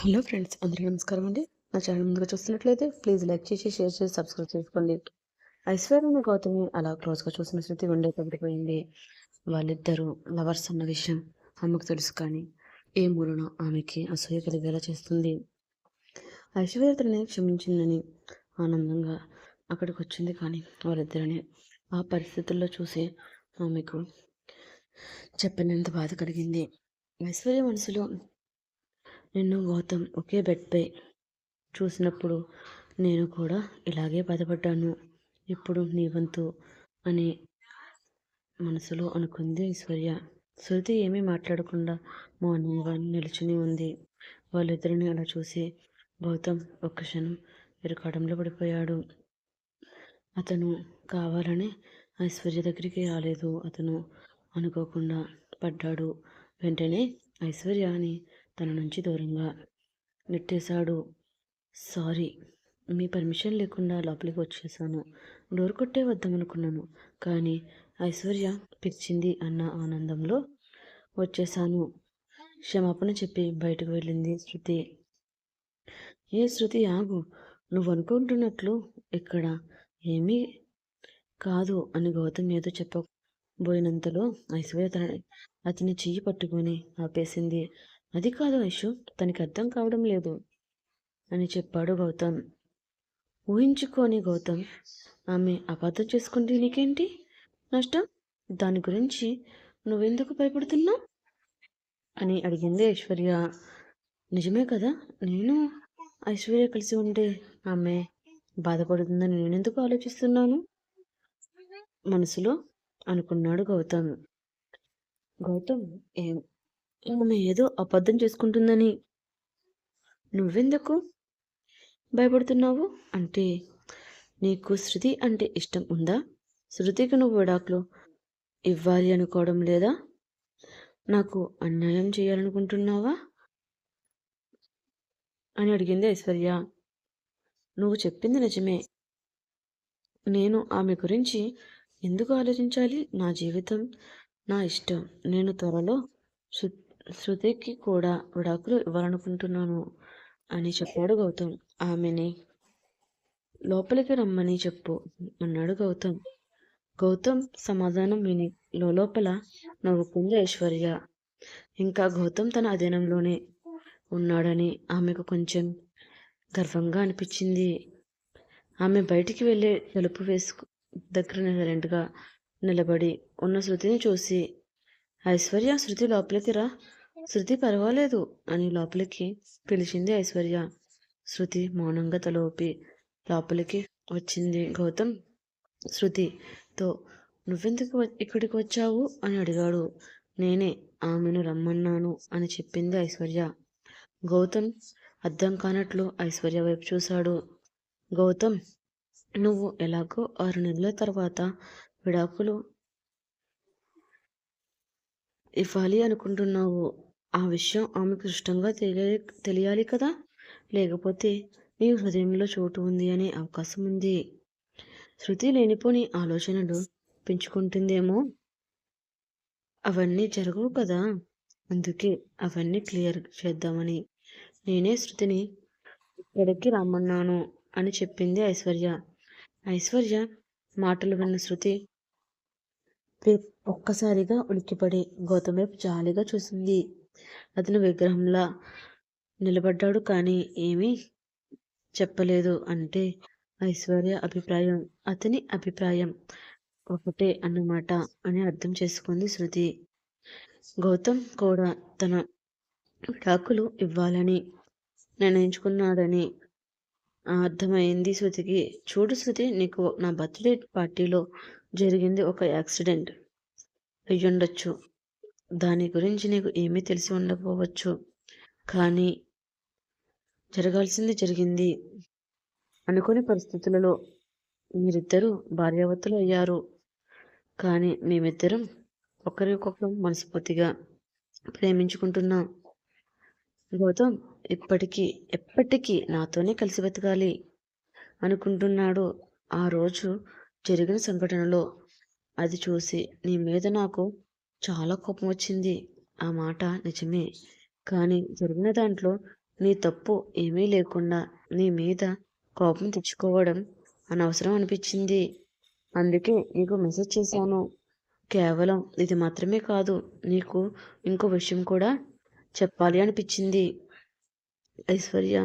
Hello friends అందరికీ నమస్కారం అండి. నా ఛానల్ ముందుగా చూస్తున్నట్లయితే ప్లీజ్ లైక్ చేసి షేర్ చేసి సబ్స్క్రైబ్ చేసుకోండి. ఐశ్వర్య గౌతమి అలా క్లోజ్గా చూసిన శృతి ఉండే పడిపోయింది వాళ్ళిద్దరూ లవర్స్ అన్న విషయం ఆమెకు తెలుసు కానీ ఏ మూలన ఆమెకి అసూయ కలిగేలా చేస్తుంది. ఐశ్వర్య తనని క్షమించిందని ఆనందంగా అక్కడికి వచ్చింది కానీ వాళ్ళిద్దరిని ఆ పరిస్థితుల్లో చూసి ఆమెకు చెప్పినంత బాధ కలిగింది. ఐశ్వర్య మనసులో నిన్ను గౌతమ్ ఒకే బెడ్పై చూసినప్పుడు నేను కూడా ఇలాగే బాధపడ్డాను. ఇప్పుడు నీ వంతు అని మనసులో అనుకుంది ఐశ్వర్య. శృతి ఏమీ మాట్లాడకుండా మౌనంగా నిలుచుని ఉంది. వాళ్ళిద్దరిని అలా చూసి గౌతమ్ ఒక్క క్షణం ఇరుకాడంలో పడిపోయాడు. అతను కావాలని ఐశ్వర్య దగ్గరికి రాలేదు. అతను అనుకోకుండా పడ్డాడు. వెంటనే ఐశ్వర్య అని తన నుంచి దూరంగా నెట్టేశాడు. సారీ మీ పర్మిషన్ లేకుండా లోపలికి వచ్చేసాను. డోర్ కొట్టే వద్దామనుకున్నాను కానీ ఐశ్వర్య పిలిచింది అన్న ఆనందంలో వచ్చేసాను. క్షమాపణ చెప్పి బయటకు వెళ్ళింది శృతి. ఏ శృతి ఆగు. నువ్వు అనుకుంటున్నట్లు ఇక్కడ ఏమీ కాదు అని గౌతమ్ ఏదో చెప్పబోయినంతలో ఐశ్వర్య తన అతని చెయ్యి పట్టుకొని ఆపేసింది. అది కాదు ఐషు తనకి అర్థం కావడం లేదు అని చెప్పాడు గౌతమ్. ఊహించుకోని గౌతమ్ ఆమె అబద్ధం చేసుకుంటే నీకేంటి నష్టం? దాని గురించి నువ్వెందుకు భయపడుతున్నావు? అని అడిగింది ఐశ్వర్య. నిజమే కదా? నేను ఐశ్వర్య కలిసి ఉంటే ఆమె బాధపడుతుందని నేనెందుకు ఆలోచిస్తున్నాను? మనసులో అనుకున్నాడు గౌతమ్. గౌతమ్ ఏం ఆమె ఏదో అబద్ధం చేసుకుంటుందని. నువ్వెందుకు భయపడుతున్నావు? అంటే నీకు శృతి అంటే ఇష్టం ఉందా? శృతికి నువ్వు విడాకులు ఇవ్వాలి అనుకోవడం లేదా? నాకు అన్యాయం చేయాలనుకుంటున్నావా? అని అడిగింది ఐశ్వర్య. నువ్వు చెప్పింది నిజమే. నేను ఆమె గురించి ఎందుకు ఆలోచించాలి? నా జీవితం నా ఇష్టం. నేను త్వరలో శృతికి కూడా విడాకులు ఇవ్వాలనుకుంటున్నాను అని చెప్పాడు గౌతమ్. ఆమెని లోపలికి రమ్మని చెప్పు అన్నాడు గౌతమ్. గౌతమ్ సమాధానం విని లోపల నవ్వుకుంది ఐశ్వర్య. ఇంకా గౌతమ్ తన అధీనంలోనే ఉన్నాడని ఆమెకు కొంచెం గర్వంగా అనిపించింది. ఆమె బయటికి వెళ్ళే తలుపు వేసుకు దగ్గర సైలెంట్గా నిలబడి ఉన్న శృతిని చూసి ఐశ్వర్య శృతి లోపలికి రా. శృతి పర్వాలేదు అని లోపలికి పిలిచింది ఐశ్వర్య. శృతి మౌనంగా తలోపి లోపలికి వచ్చింది. గౌతమ్ శృతితో నువ్వెందుకు ఇక్కడికి వచ్చావు? అని అడిగాడు. నేనే ఆమెను రమ్మన్నాను అని చెప్పింది ఐశ్వర్య. గౌతమ్ అర్థం కానట్లు ఐశ్వర్య వైపు చూశాడు. గౌతమ్ నువ్వు ఎలాగో ఆరు నెలల తర్వాత విడాకులు ఇవ్వాలి అనుకుంటున్నావు. ఆ విషయం ఆమెకు ఇష్టంగా తెలియ తెలియాలి కదా? లేకపోతే నీ హృదయంలో చోటు ఉంది అనే అవకాశం ఉంది. శృతి లేనిపోని ఆలోచనలు పెంచుకుంటుందేమో? అవన్నీ జరగవు కదా? అందుకే అవన్నీ క్లియర్ చేద్దామని. నేనే శృతిని ఇక్కడికి రమ్మన్నాను అని చెప్పింది ఐశ్వర్య. ఐశ్వర్య మాటలు విన్న శృతి ఒక్కసారిగా ఉలిక్కిపడి గౌతమ్ వైపు జాలిగా చూసింది. అతను విగ్రహంలా నిలబడ్డాడు కానీ ఏమీ చెప్పలేదు అంటే ఐశ్వర్య అభిప్రాయం అతని అభిప్రాయం ఒకటే అన్నమాట అని అర్థం చేసుకుంది శృతి. గౌతమ్ కూడా తన విడాకులు ఇవ్వాలని నిర్ణయించుకున్నాడని అర్థమైంది శృతికి. చూడు శృతి నీకు నా బర్త్డే పార్టీలో జరిగింది ఒక యాక్సిడెంట్. అయ్యుండొచ్చు. దాని గురించి నీకు ఏమీ తెలిసి ఉండకపోవచ్చు. కానీ జరగాల్సింది జరిగింది. అనుకోని పరిస్థితులలో మీరిద్దరూ భార్యావతులు అయ్యారు. కానీ మేమిద్దరం ఒకరికొకరు మనస్ఫూర్తిగా ప్రేమించుకుంటున్నాం. గౌతమ్ ఇప్పటికీ ఎప్పటికీ నాతోనే కలిసి బతకాలి అనుకుంటున్నాడు. ఆ రోజు జరిగిన సంఘటనలో అది చూసి నీ మీద నాకు చాలా కోపం వచ్చింది. ఆ మాట నిజమే. కానీ జరిగిన దాంట్లో నీ తప్పు ఏమీ లేకుండా నీ మీద కోపం తెచ్చుకోవడం అనవసరం అనిపించింది. అందుకే నీకు మెసేజ్ చేశాను. కేవలం ఇది మాత్రమే కాదు నీకు ఇంకో విషయం కూడా చెప్పాలి అనిపించింది. ఐశ్వర్య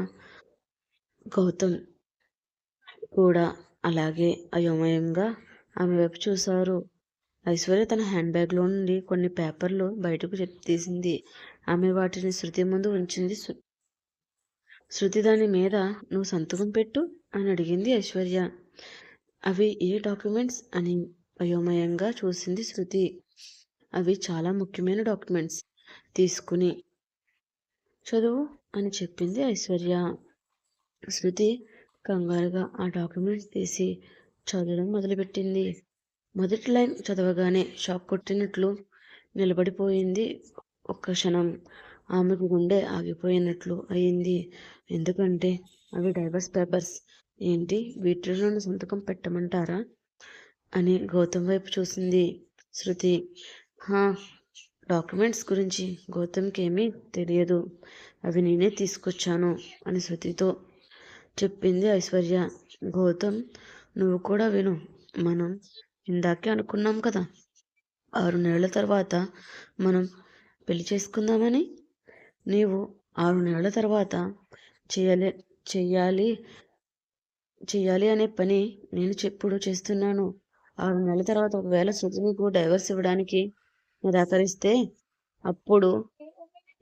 గౌతమ్ కూడా అలాగే అయోమయంగా ఆమె వైపు చూశారు. ఐశ్వర్య తన హ్యాండ్ బ్యాగ్లో నుండి కొన్ని పేపర్లు బయటకు చెప్ తీసింది. ఆమె వాటిని శృతి ముందు ఉంచింది. శృతి దాని మీద నువ్వు సంతకం పెట్టు అని అడిగింది ఐశ్వర్య. అవి ఏ డాక్యుమెంట్స్ అని అయోమయంగా చూసింది శృతి. అవి చాలా ముఖ్యమైన డాక్యుమెంట్స్. తీసుకుని చదువు అని చెప్పింది ఐశ్వర్య. శృతి కంగారుగా ఆ డాక్యుమెంట్స్ తీసి చదవడం మొదలుపెట్టింది. మొదటి లైన్ చదవగానే షాక్ కొట్టినట్లు నిలబడిపోయింది. ఒక్క క్షణం ఆమెకు గుండె ఆగిపోయినట్లు అయింది. ఎందుకంటే అవి డైవర్స్ పేపర్స్. ఏంటి? వీటిలో సంతకం పెట్టమంటారా? అని గౌతమ్ వైపు చూసింది శృతి. హా డాక్యుమెంట్స్ గురించి గౌతమ్కి ఏమీ తెలియదు. అవి నేనే తీసుకొచ్చాను అని శృతితో చెప్పింది ఐశ్వర్య. గౌతమ్ నువ్వు కూడా విను. మనం ఇందాకే అనుకున్నాం కదా ఆరు నెలల తర్వాత మనం పెళ్ళి చేసుకుందామని. నీవు ఆరు నెలల తర్వాత చేయాలి చెయ్యాలి చెయ్యాలి అనే పని నేను చెప్పుడు చేస్తున్నాను. ఆరు నెలల తర్వాత ఒకవేళ శృతి నీకు డైవర్స్ ఇవ్వడానికి నిరాకరిస్తే అప్పుడు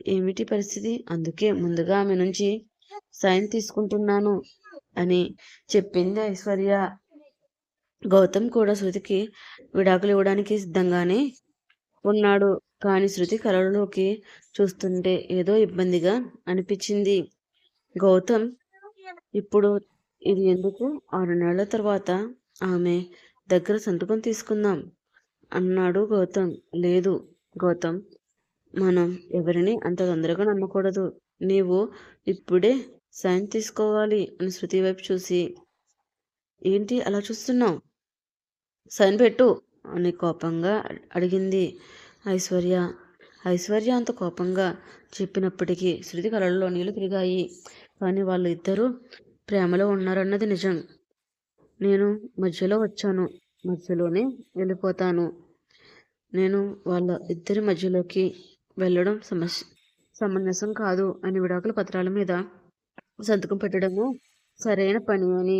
ఏమిటి పరిస్థితి? అందుకే ముందుగా ఆమె నుంచి సైన్ తీసుకుంటున్నాను అని చెప్పింది ఐశ్వర్య. గౌతమ్ కూడా శృతికి విడాకులు ఇవ్వడానికి సిద్ధంగానే ఉన్నాడు. కానీ శృతి కలలోకి చూస్తుంటే ఏదో ఇబ్బందిగా అనిపించింది. గౌతమ్ ఇప్పుడు ఇది ఎందుకు? ఆరు నెలల తర్వాత ఆమె దగ్గర సంతకం తీసుకుందాం అన్నాడు గౌతమ్. లేదు గౌతమ్ మనం ఎవరిని అంత తొందరగా నమ్మకూడదు. నీవు ఇప్పుడే సైన్ తీసుకోవాలి అని శృతి వైపు చూసి. ఏంటి అలా చూస్తున్నావు? సైన్ పెట్టు అని కోపంగా అడిగింది ఐశ్వర్య. ఐశ్వర్య అంత కోపంగా చెప్పినప్పటికీ శృతి కళల్లో నీళ్ళు తిరిగాయి. కానీ వాళ్ళు ఇద్దరూ ప్రేమలో ఉన్నారన్నది నిజం. నేను మధ్యలో వచ్చాను. మధ్యలోనే వెళ్ళిపోతాను. నేను వాళ్ళ ఇద్దరి మధ్యలోకి వెళ్ళడం సమస్య సమంజసం కాదు అని విడాకుల పత్రాల మీద సంతకం పెట్టడము సరైన పని అని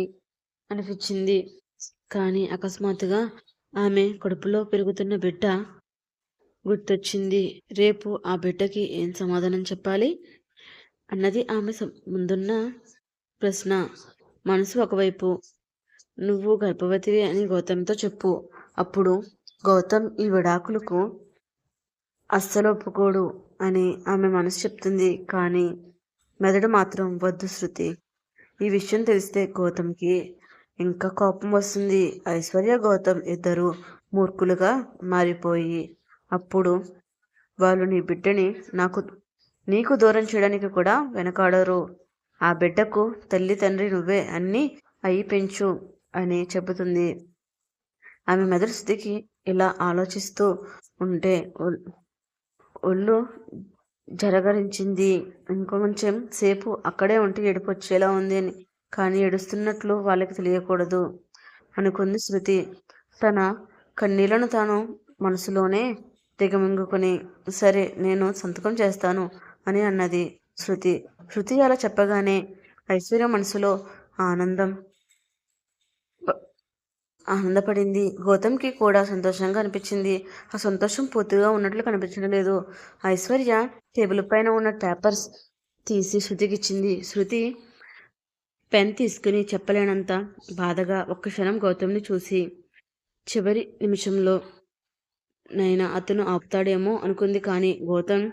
అనిపించింది. కానీ అకస్మాత్తుగా ఆమె కడుపులో పెరుగుతున్న బిడ్డ గుర్తొచ్చింది. రేపు ఆ బిడ్డకి ఏం సమాధానం చెప్పాలి? అన్నది ఆమె ముందున్న ప్రశ్న. మనసు ఒకవైపు నువ్వు గర్భవతివి అని గౌతమ్తో చెప్పు. అప్పుడు గౌతమ్ ఈ విడాకులకు అస్సలు ఒప్పుకోడు అని ఆమె మనసు చెప్తుంది. కానీ మెదడు మాత్రం వద్దు శృతి. ఈ విషయం తెలిస్తే గౌతమ్కి ఇంకా కోపం వస్తుంది. ఐశ్వర్య గౌతమ్ ఇద్దరు మూర్ఖులుగా మారిపోయి అప్పుడు వాళ్ళు నీ బిడ్డని నాకు నీకు దూరం చేయడానికి కూడా వెనకాడరు. ఆ బిడ్డకు తల్లి తండ్రి నువ్వే అన్నీ అయి పెంచు అని చెబుతుంది. ఆమె మెదడు స్థితికి ఇలా ఆలోచిస్తూ ఉంటే ఒళ్ళు జరగరించింది ఇంకొంచెం సేపు అక్కడే ఉంటే ఏడుపు ఉంది అని కానీ ఏడుస్తున్నట్లు వాళ్ళకి తెలియకూడదు అనుకుంది శృతి. తన కన్నీళ్ళను తాను మనసులోనే దిగమింగుకొని సరే నేను సంతకం చేస్తాను అని అన్నది శృతి. శృతి అలా చెప్పగానే ఐశ్వర్య మనసులో ఆనందం ఆనందపడింది. గౌతమ్కి కూడా సంతోషంగా అనిపించింది. ఆ సంతోషం పూర్తిగా ఉన్నట్లు కనిపించడం లేదు. ఐశ్వర్య టేబుల్ పైన ఉన్న పేపర్స్ తీసి శృతికి ఇచ్చింది శృతి పెన్ తీసుకుని చెప్పలేనంత బాధగా ఒక్క క్షణం గౌతమ్ని చూసి చివరి నిమిషంలో నైనా అతను ఆపుతాడేమో అనుకుంది కానీ గౌతమ్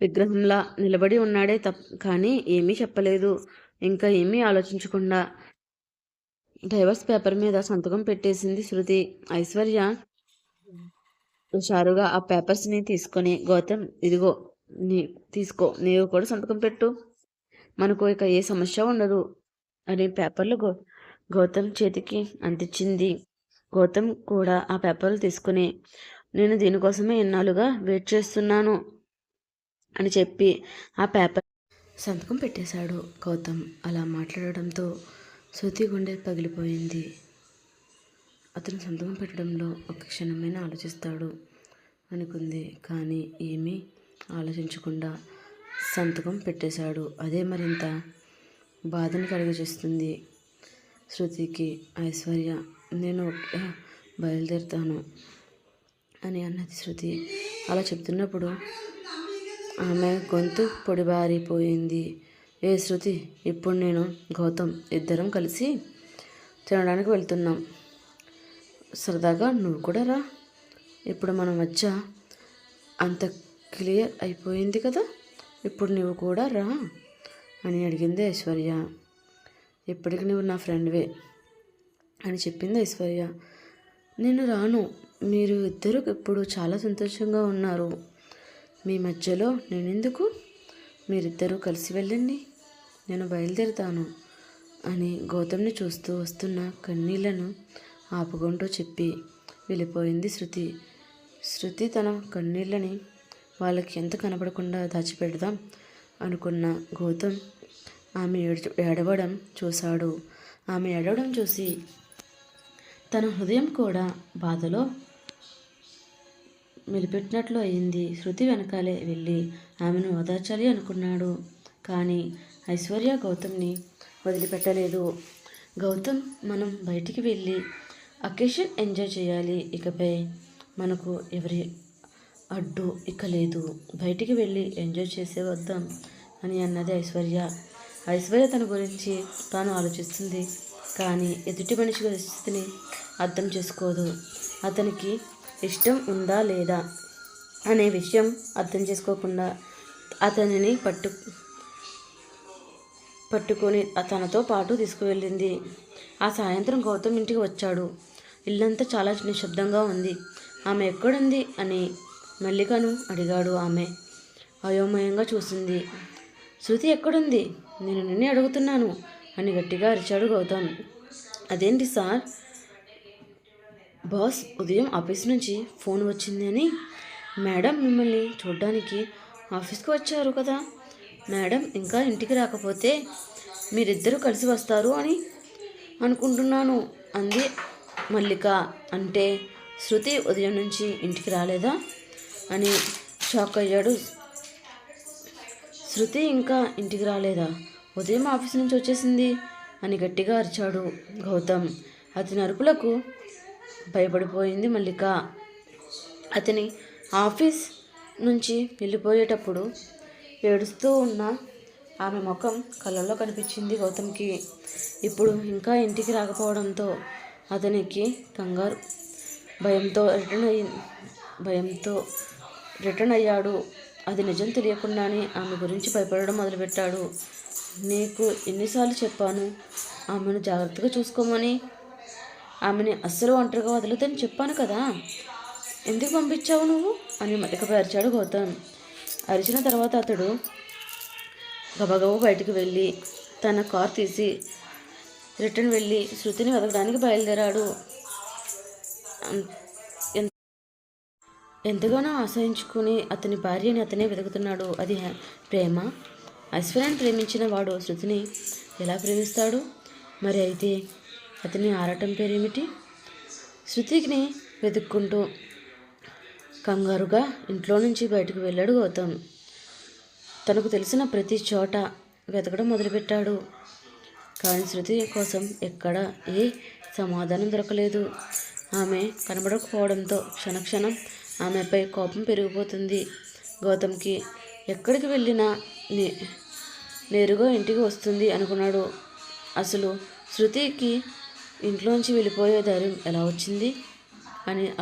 విగ్రహంలా నిలబడి ఉన్నాడే తప్ప కానీ ఏమీ చెప్పలేదు. ఇంకా ఏమీ ఆలోచించకుండా డైవర్స్ పేపర్ మీద సంతకం పెట్టేసింది శృతి. ఐశ్వర్య హుషారుగా ఆ పేపర్స్ని తీసుకొని గౌతమ్ ఇదిగో నీ తీసుకో నీవు కూడా సంతకం పెట్టు. మనకు ఇక ఏ సమస్య ఉండదు అని పేపర్లు గౌ గౌతమ్ చేతికి అందించింది. గౌతమ్ కూడా ఆ పేపర్లు తీసుకుని నేను దీనికోసమే ఇన్నాళ్ళుగా వెయిట్ చేస్తున్నాను అని చెప్పి ఆ పేపర్ సంతకం పెట్టేశాడు గౌతమ్. అలా మాట్లాడడంతో శృతి గుండె పగిలిపోయింది. అతను సంతకం పెట్టడంలో ఒక క్షణమైనా ఆలోచిస్తాడు అనుకుంది. కానీ ఏమీ ఆలోచించకుండా సంతకం పెట్టేశాడు. అదే మరింత బాధని కలుగజేస్తుంది శృతికి. ఐశ్వర్య నేను బయలుదేరుతాను అని అన్నది శృతి. అలా చెప్తున్నప్పుడు ఆమె గొంతు పొడిబారిపోయింది. ఏ శృతి ఇప్పుడు నేను గౌతమ్ ఇద్దరం కలిసి తినడానికి వెళ్తున్నాం. సరదాగా నువ్వు కూడా రా. ఇప్పుడు మన మధ్య అంత క్లియర్ అయిపోయింది కదా? ఇప్పుడు నువ్వు కూడా రా అని అడిగింది ఐశ్వర్య. ఇప్పటికి నువ్వు నా ఫ్రెండ్వే అని చెప్పింది ఐశ్వర్య. నేను రాను. మీరు ఇద్దరు ఇప్పుడు చాలా సంతోషంగా ఉన్నారు. మీ మధ్యలో నేనెందుకు? మీరిద్దరూ కలిసి వెళ్ళండి. నేను బయలుదేరుతాను అని గౌతమ్ని చూస్తూ వస్తున్న కన్నీళ్ళను ఆపుకుంటూ చెప్పి వెళ్ళిపోయింది శృతి. శృతి తన కన్నీళ్ళని వాళ్ళకి ఎంత కనపడకుండా దాచిపెడదాం అనుకున్న గౌతమ్ ఆమె ఏడవడం చూశాడు. ఆమె ఏడవడం చూసి తన హృదయం కూడా బాధలో మెలిపెట్టినట్లు అయింది. శృతి వెనకాలే వెళ్ళి ఆమెను ఓదార్చాలి అనుకున్నాడు. కానీ ఐశ్వర్య గౌతమ్ని వదిలిపెట్టలేదు. గౌతమ్ మనం బయటికి వెళ్ళి అకేషన్ ఎంజాయ్ చేయాలి. ఇకపై మనకు ఎవరి అడ్డు ఇక లేదు. బయటికి వెళ్ళి ఎంజాయ్ చేసే వద్దాం అని అన్నది ఐశ్వర్య. ఐశ్వర్య తన గురించి తాను ఆలోచిస్తుంది. కానీ ఎదుటి మనిషి పరిస్థితిని అర్థం చేసుకోదు. అతనికి ఇష్టం ఉందా లేదా అనే విషయం అర్థం చేసుకోకుండా అతనిని పట్టు పట్టుకొని తనతో పాటు తీసుకువెళ్ళింది. ఆ సాయంత్రం గౌతమ్ ఇంటికి వచ్చాడు. ఇల్లంతా చాలా నిశ్శబ్దంగా ఉంది. ఆమె ఎక్కడుంది అని మల్లికను అడిగాడు ఆమె. అయోమయంగా చూసింది. శృతి ఎక్కడుంది? నేను నిన్నే అడుగుతున్నాను అని గట్టిగా అరిచాడు గౌతమ్. అదేంటి సార్? బాస్ ఉదయం ఆఫీస్ నుంచి ఫోన్ వచ్చింది అని మేడం మిమ్మల్ని చూడ్డానికి ఆఫీస్కి వచ్చారు కదా. మేడం ఇంకా ఇంటికి రాకపోతే మీరిద్దరూ కలిసి వస్తారు అని అనుకుంటున్నాను అంది మల్లిక. అంటే శృతి ఉదయం నుంచి ఇంటికి రాలేదా? అని షాక్ అయ్యాడు శృతి. ఇంకా ఇంటికి రాలేదా? ఉదయం ఆఫీస్ నుంచి వచ్చేసింది అని గట్టిగా అరిచాడు గౌతమ్. అతని అరుపులకు భయపడిపోయింది మల్లిక. అతని ఆఫీస్ నుంచి వెళ్ళిపోయేటప్పుడు ఏడుస్తూ ఉన్న ఆమె ముఖం కళ్ళల్లో కనిపించింది గౌతమ్కి. ఇప్పుడు ఇంకా ఇంటికి రాకపోవడంతో అతనికి కంగారు భయంతో రిటర్న్ అయ్యి భయంతో రిటర్న్ అయ్యాడు. అది నిజం తెలియకుండానే ఆమె గురించి భయపడడం మొదలుపెట్టాడు. నీకు ఎన్నిసార్లు చెప్పాను ఆమెను జాగ్రత్తగా చూసుకోమని. ఆమెని అస్సలు ఒంటరిగా వదలదని చెప్పాను కదా. ఎందుకు పంపించావు నువ్వు? అని మతికపరిచాడు గౌతమ్. అరిచిన తర్వాత అతడు గబగబ బయటికి వెళ్ళి తన కార్ తీసి రిటర్న్ వెళ్ళి శృతిని వెతకడానికి బయలుదేరాడు. ఎంతగానో ఆశ్రయించుకుని అతని భార్యని అతనే వెతుకుతున్నాడు. అది ప్రేమ? ఐశ్వర్యాన్ని ప్రేమించిన వాడు శృతిని ఎలా ప్రేమిస్తాడు? మరి అయితే అతని ఆరాటం పేరేమిటి? శృతిని వెతుక్కుంటూ కంగారుగా ఇంట్లో నుంచి బయటకు వెళ్ళాడు గౌతమ్. తనకు తెలిసిన ప్రతి చోట వెతకడం మొదలుపెట్టాడు. కానీ శృతి కోసం ఎక్కడ ఏ సమాధానం దొరకలేదు. ఆమె కనబడకపోవడంతో క్షణక్షణం ఆమెపై కోపం పెరిగిపోతుంది. గౌతమ్కి ఎక్కడికి వెళ్ళినా నే నేరుగా ఇంటికి వస్తుంది అనుకున్నాడు. అసలు శృతికి ఇంట్లోంచి వెళ్ళిపోయే ధైర్యం ఎలా వచ్చింది అని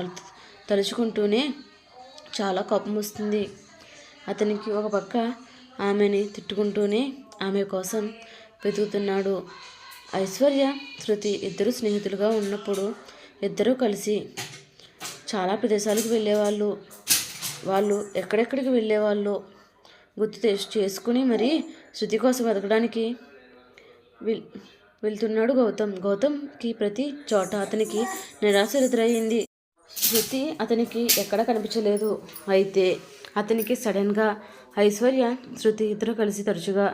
తలుచుకుంటూనే చాలా కోపం వస్తుంది. అతనికి ఒక పక్క ఆమెని తిట్టుకుంటూనే ఆమె కోసం వెతుకుతున్నాడు. ఐశ్వర్య శృతి ఇద్దరు స్నేహితులుగా ఉన్నప్పుడు ఇద్దరూ కలిసి చాలా ప్రదేశాలకు వెళ్ళేవాళ్ళు. వాళ్ళు ఎక్కడెక్కడికి వెళ్ళేవాళ్ళు గుర్తు చేసుకుని మరి శృతి కోసం వెతకడానికి వెల్ వెళ్తున్నాడు గౌతమ్. గౌతమ్కి ప్రతి చోట అతనికి నిరాశ ఎదురయ్యింది శృతి అతనికి ఎక్కడ కనిపించలేదు. అయితే అతనికి సడన్గా ఐశ్వర్య శృతి ఇద్దరు కలిసి తరచుగా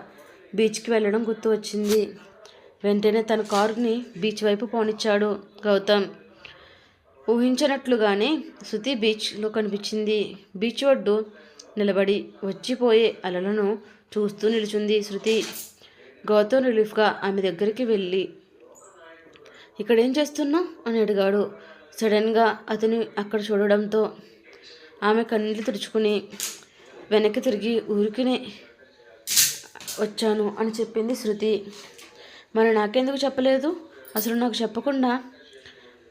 బీచ్కి వెళ్ళడం గుర్తు వచ్చింది. వెంటనే తన కారుని బీచ్ వైపు పోనిచ్చాడు గౌతమ్. ఊహించినట్లుగానే శృతి బీచ్లో కనిపించింది. బీచ్ ఒడ్డు నిలబడి వచ్చిపోయే అలలను చూస్తూ నిలిచింది శృతి. గౌతమ్ రిలీఫ్గా ఆమె దగ్గరికి వెళ్ళి ఇక్కడ ఏం చేస్తున్నావు? అని అడిగాడు. సడన్గా అతను అక్కడ చూడడంతో ఆమె కన్నీళ్ళు తుడుచుకుని వెనక్కి తిరిగి ఊరికినే వచ్చాను అని చెప్పింది శృతి. మరి నాకెందుకు చెప్పలేదు? అసలు నాకు చెప్పకుండా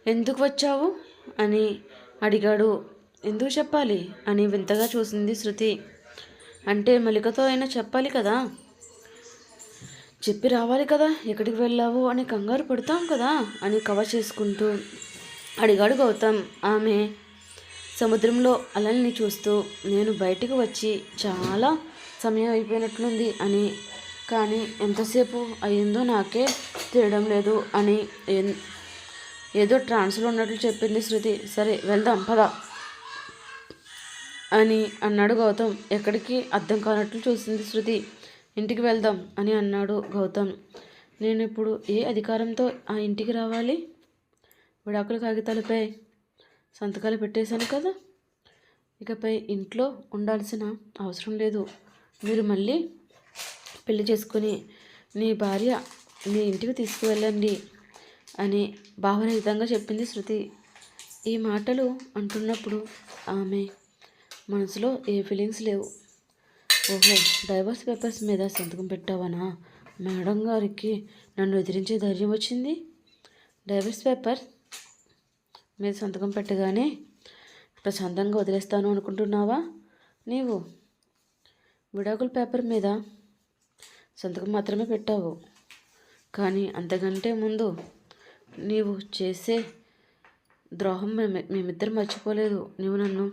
ఎందుకు వచ్చావు? అని అడిగాడు. ఎందుకు చెప్పాలి? అని వింతగా చూసింది శృతి. అంటే మలికతో అయినా చెప్పాలి కదా? చెప్పి రావాలి కదా? ఎక్కడికి వెళ్ళావు? అని కంగారు పడతాం కదా? అని కవర్ చేసుకుంటూ అడిగాడు గౌతమ్. ఆమె సముద్రంలో అలల్ని చూస్తూ నేను బయటికి వచ్చి చాలా సమయం అయిపోయినట్లుంది అని. కానీ ఎంతసేపు అయిందో నాకే తెలియడం లేదు అని ఎన్- ఏదో ట్రాన్స్లో ఉన్నట్లు చెప్పింది శృతి. సరే వెళ్దాం పద. అని అన్నాడు గౌతమ్. ఎక్కడికి? అర్థం కానట్లు చూసింది శృతి. ఇంటికి వెళ్దాం అని అన్నాడు గౌతమ్. నేను ఇప్పుడు ఏ అధికారంతో ఆ ఇంటికి రావాలి? విడాకుల కాగితాలపై సంతకాలు పెట్టేశాను కదా. ఇకపై ఇంట్లో ఉండాల్సిన అవసరం లేదు. మీరు మళ్ళీ పెళ్ళి చేసుకుని నీ భార్య మీ ఇంటికి తీసుకువెళ్ళండి. అని భావరహితంగా చెప్పింది శృతి. ఈ మాటలు అంటున్నప్పుడు ఆమె మనసులో ఏ ఫీలింగ్స్ లేవు. ఓహో డైవర్స్ పేపర్స్ మీద సంతకం పెట్టావనా? మేడం గారికి నన్ను ఎదిరించే ధైర్యం వచ్చింది. డైవర్స్ పేపర్ మీద సంతకం పెట్టగానే ప్రశాంతంగా వదిలేస్తాను అనుకుంటున్నావా? నీవు విడాకుల పేపర్ మీద సంతకం మాత్రమే పెట్టావు. కానీ అంతకంటే ముందు నీవు చేసే ద్రోహం మేము మేమిద్దరం మర్చిపోలేదు. నువ్వు నన్ను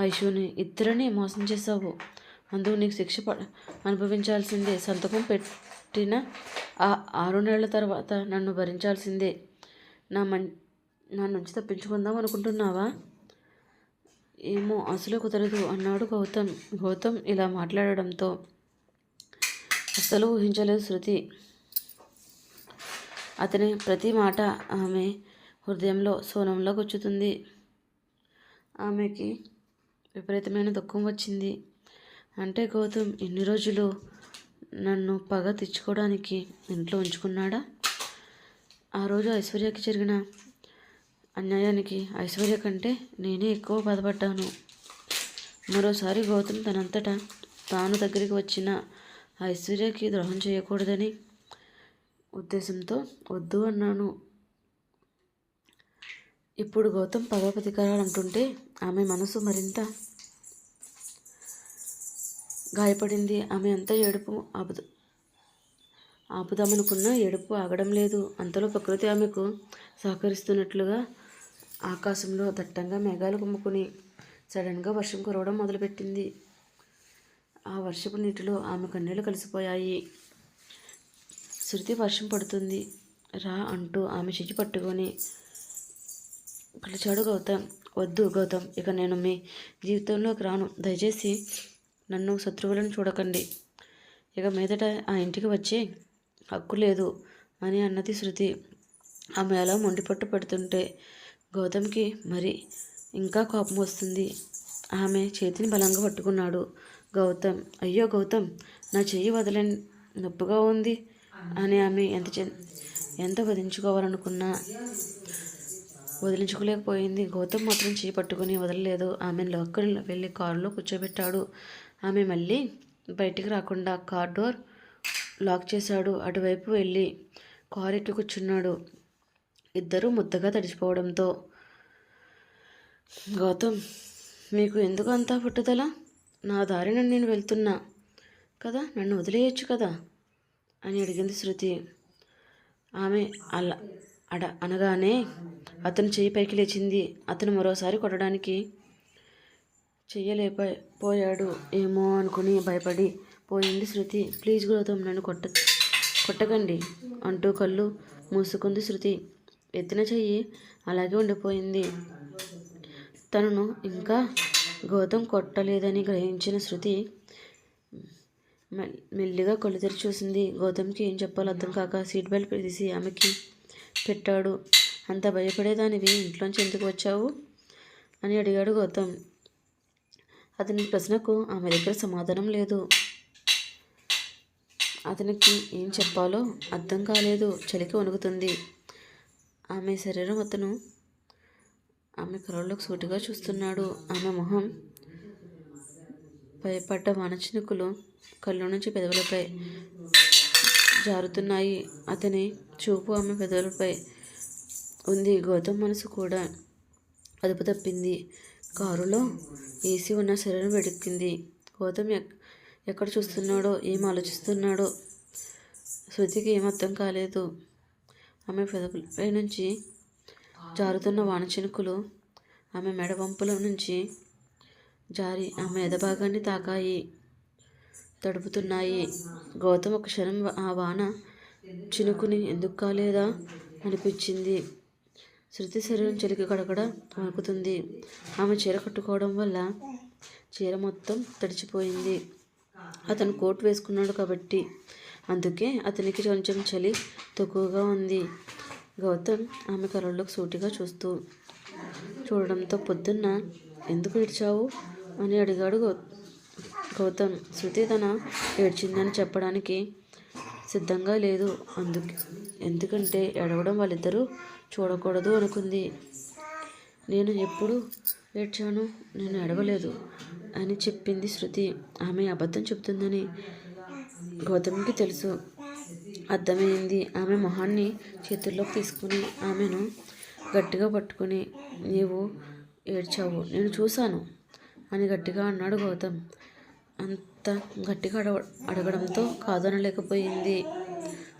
ఐషుని ఇద్దరిని మోసం చేసావు అందుకు నీకు శిక్ష ప అనుభవించాల్సిందే. సంతకం పెట్టిన ఆ ఆరు నెలల తర్వాత నన్ను భరించాల్సిందే. నా మం నా నుంచి తప్పించుకుందాం అనుకుంటున్నావా? ఏమో అసలు కుదరదు అన్నాడు గౌతమ్. గౌతమ్ ఇలా మాట్లాడడంతో అస్సలు ఊహించలేదు శృతి. అతని ప్రతి మాట ఆమె హృదయంలో సోనంలో గుచ్చుతుంది. ఆమెకి విపరీతమైన దుఃఖం వచ్చింది. అంటే గౌతమ్ ఇన్ని రోజులు నన్ను పగ తెచ్చుకోవడానికి ఇంట్లో ఉంచుకున్నాడా? ఆ రోజు ఐశ్వర్యకి జరిగిన అన్యాయానికి ఐశ్వర్య కంటే నేనే ఎక్కువ బాధపడ్డాను. మరోసారి గౌతమ్ తనంతటా తాను దగ్గరికి వచ్చిన ఐశ్వర్యకి ద్రోహం చేయకూడదని ఉద్దేశంతో వద్దు అన్నాను. ఇప్పుడు గౌతమ్ పగ అంటుంటే ఆమె మనసు మరింత గాయపడింది. ఆమె అంతా ఏడుపు ఆపుదు ఆపుదామనుకున్న ఏడుపు ఆగడం లేదు. అంతలో ప్రకృతి ఆమెకు సహకరిస్తున్నట్లుగా ఆకాశంలో దట్టంగా మేఘాలు కుమ్ముకుని సడన్గా వర్షం కురవడం మొదలుపెట్టింది. ఆ వర్షపు నీటిలో ఆమె కన్నీళ్ళు కలిసిపోయాయి. శృతి వర్షం పడుతుంది. రా అంటూ ఆమె చెయ్యి పట్టుకొని పిలిచాడు గౌతమ్ వద్దు గౌతమ్ ఇక నేను మీ జీవితంలోకి రాను. దయచేసి నన్ను శత్రువులను చూడకండి. ఇక మీదట ఆ ఇంటికి వచ్చే హక్కు లేదు అని అన్నది శృతి. ఆమె అలా మొండిపట్టు పెడుతుంటే గౌతమ్కి మరి ఇంకా కోపం వస్తుంది. ఆమె చేతిని బలంగా పట్టుకున్నాడు. గౌతమ్ అయ్యో గౌతమ్ నా చెయ్యి వదలని నొప్పిగా ఉంది. అని ఆమె ఎంత చె- ఎంత వదిలించుకోవాలనుకున్నా వదిలించుకోలేకపోయింది. గౌతమ్ మాత్రం చేయి పట్టుకుని వదలలేదు. ఆమెను లోక్కని వెళ్ళి కారులో కూర్చోబెట్టాడు. ఆమె మళ్ళీ బయటికి రాకుండా కార్ డోర్ లాక్ చేశాడు. అటువైపు వెళ్ళి కారు ఎక్కి కూర్చున్నాడు. ఇద్దరూ ముద్దగా తడిచిపోవడంతో గౌతమ్ మీకు ఎందుకు అంత పుట్టుదల? నా దారిన నేను వెళ్తున్నా కదా? నన్ను వదిలేయచ్చు కదా? అని అడిగింది శృతి. ఆమె అలా అడ అనగానే అతను చెయ్యి పైకి లేచింది. అతను మరోసారి కొట్టడానికి చెయ్యలేప పోయాడు ఏమో అనుకుని భయపడి పోయింది శృతి. ప్లీజ్ గౌతమ్ నన్ను కొట్ట కొట్టకండి అంటూ కళ్ళు మూసుకుంది శృతి. ఎత్తిన చెయ్యి అలాగే ఉండిపోయింది. తనను ఇంకా గౌతమ్ కొట్టలేదని గ్రహించిన శృతి మెల్లిగా కళ్ళు తెరిచి చూసింది. గౌతమ్కి ఏం చెప్పాలో అర్థం కాక సీట్ బెల్ట్ తీసి ఆమెకి పెట్టాడు. అంత భయపడేదానివి ఇంట్లోంచి ఎందుకు వచ్చావు? అని అడిగాడు గౌతమ్. అతని ప్రశ్నకు ఆమె దగ్గర సమాధానం లేదు. అతనికి ఏం చెప్పాలో అర్థం కాలేదు. చలికి వణుకుతుంది. ఆమె శరీరం అతను ఆమె కళ్ళలోకి సూటిగా చూస్తున్నాడు. ఆమె మొహం భయపడ్డ వానచినుకులు కళ్ళు నుంచి పెదవులపై జారుతున్నాయి. అతని చూపు ఆమె పెదవులపై ఉంది. గౌతమ్ మనసు కూడా అదుపు తప్పింది. కారులో ఏసీ ఉన్న శరీరం వెడుక్కింది గౌతమ్ ఎక్- ఎక్కడ చూస్తున్నాడో ఏం ఆలోచిస్తున్నాడో శృతికి ఏం అర్థం కాలేదు. ఆమె పెదవులపై నుంచి జారుతున్న వానచినుకులు ఆమె మెడ వంపుల నుంచి జారి ఆమె ఎదభాగాన్ని తాకాయి తడుపుతున్నాయి. గౌతమ్ ఒక క్షణం ఆ వాన చినుకుని ఎందుకు కాలేదా అనిపించింది. శృతి శరీరం చలికి కడకడ వణుకుతుంది ఆమె చీర కట్టుకోవడం వల్ల చీర మొత్తం తడిచిపోయింది. అతను కోట్ వేసుకున్నాడు కాబట్టి. అందుకే అతనికి కొంచెం చలి తక్కువగా ఉంది. గౌతమ్ ఆమె కళ్ళలోకి సూటిగా చూస్తూ చూడడంతో పొద్దున్న ఎందుకు ఏడ్చావు అని అడిగాడు గౌతమ్. శృతి తన ఏడ్చిందని చెప్పడానికి సిద్ధంగా లేదు. అందుకు ఎందుకంటే ఏడవడం వాళ్ళిద్దరూ చూడకూడదు అనుకుంది. నేను ఎప్పుడు ఏడ్చాను? నేను ఏడవలేదు అని చెప్పింది శృతి. ఆమె అబద్ధం చెప్తుందని గౌతమ్కి తెలుసు. అర్థమైంది. ఆమె మొహాన్ని చేతుల్లోకి తీసుకుని ఆమెను గట్టిగా పట్టుకుని నీవు ఏడ్చావు. నేను చూశాను. అని గట్టిగా అన్నాడు గౌతమ్. అంత గట్టిగా అడగ అడగడంతో కాదనలేకపోయింది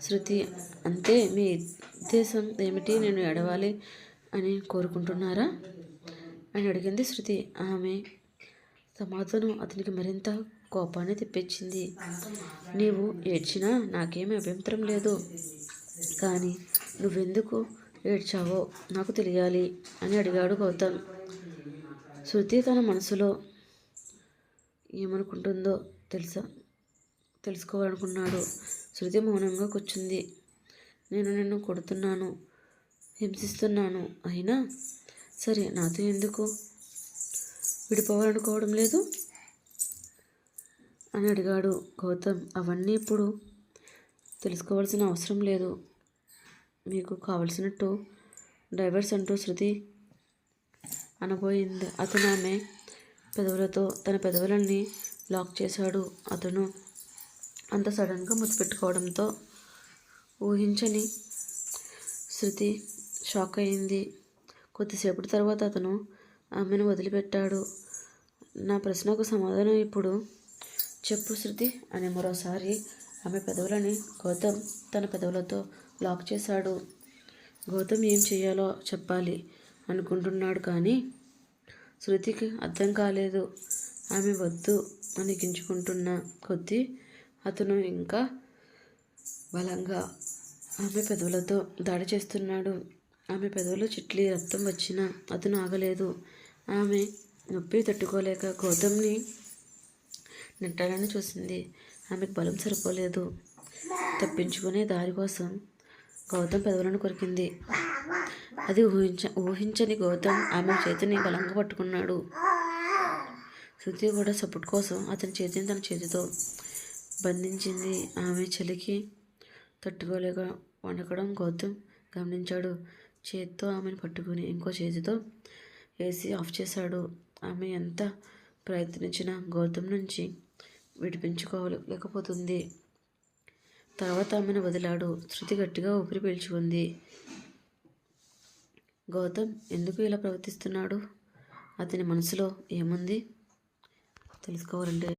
శృతి అంతే మీ ఉద్దేశం ఏమిటి? నేను ఏడవాలి అని కోరుకుంటున్నారా? అని అడిగింది శృతి. ఆమె సమాధానం అతనికి మరింత కోపాన్ని తెప్పించింది. నీవు ఏడ్చినా నాకేమీ అభ్యంతరం లేదు. కానీ నువ్వెందుకు ఏడ్చావో నాకు తెలియాలి అని అడిగాడు గౌతమ్. శృతి తన మనసులో ఏమనుకుంటుందో తెలుసా? తెలుసుకోవాలనుకున్నాడు. శృతి మౌనంగా కూర్చుంది. నేను నిన్ను కొడుతున్నాను హింసిస్తున్నాను. అయినా సరే నాతో ఎందుకు విడిపోవాలనుకోవడం లేదు? అని అడిగాడు గౌతమ్. అవన్నీ ఇప్పుడు తెలుసుకోవాల్సిన అవసరం లేదు. మీకు కావలసినట్టు డైవర్స్ అంటూ శృతి అనబోయింది అతను ఆమె పెదవులతో తన పెదవులని లాక్ చేశాడు. అతను అంత సడన్గా ముచ్చిపెట్టుకోవడంతో ఊహించని శృతి షాక్ అయింది. కొద్దిసేపటి తర్వాత అతను ఆమెను వదిలిపెట్టాడు. నా ప్రశ్నకు సమాధానం ఇప్పుడు చెప్పు శృతి అని మరోసారి ఆమె పెదవులని గౌతమ్ తన పెదవులతో లాక్ చేశాడు. గౌతమ్ ఏం చేయాలో చెప్పాలి. అనుకుంటున్నాడు కానీ శృతికి అర్థం కాలేదు. ఆమె వద్దు అని గించుకుంటున్న కొద్దీ అతను ఇంకా బలంగా ఆమె పెదవులతో దాడి చేస్తున్నాడు. ఆమె పెదవులు చిట్లి రక్తం వచ్చినా అతను ఆగలేదు. ఆమె నొప్పి తట్టుకోలేక గౌతమ్ని నెట్టాలని చూసింది. ఆమెకు బలం సరిపోలేదు. తప్పించుకునే దారి కోసం గౌతమ్ పెదవులను కొరికింది. అది ఊహించ ఊహించని గౌతమ్ ఆమె చేతిని బలంగా పట్టుకున్నాడు. శృతి కూడా సపోర్ట్ కోసం అతని చేతిని తన చేతితో బంధించింది. ఆమె చలికి తట్టుకోలేక వణకడం గౌతమ్ గమనించాడు. చేతితో ఆమెను పట్టుకుని ఇంకో చేతితో ఏసీ ఆఫ్ చేశాడు. ఆమె ఎంత ప్రయత్నించినా గౌతమ్ నుంచి విడిపించుకోలేకపోతుంది తర్వాత ఆమెను వదిలాడు. శృతి గట్టిగా ఊపిరి పీల్చుకుంది. గౌతమ్ ఎందుకు ఇలా ప్రవర్తిస్తున్నాడు? అతని మనసులో ఏముంది? తెలుసుకోవాలంటే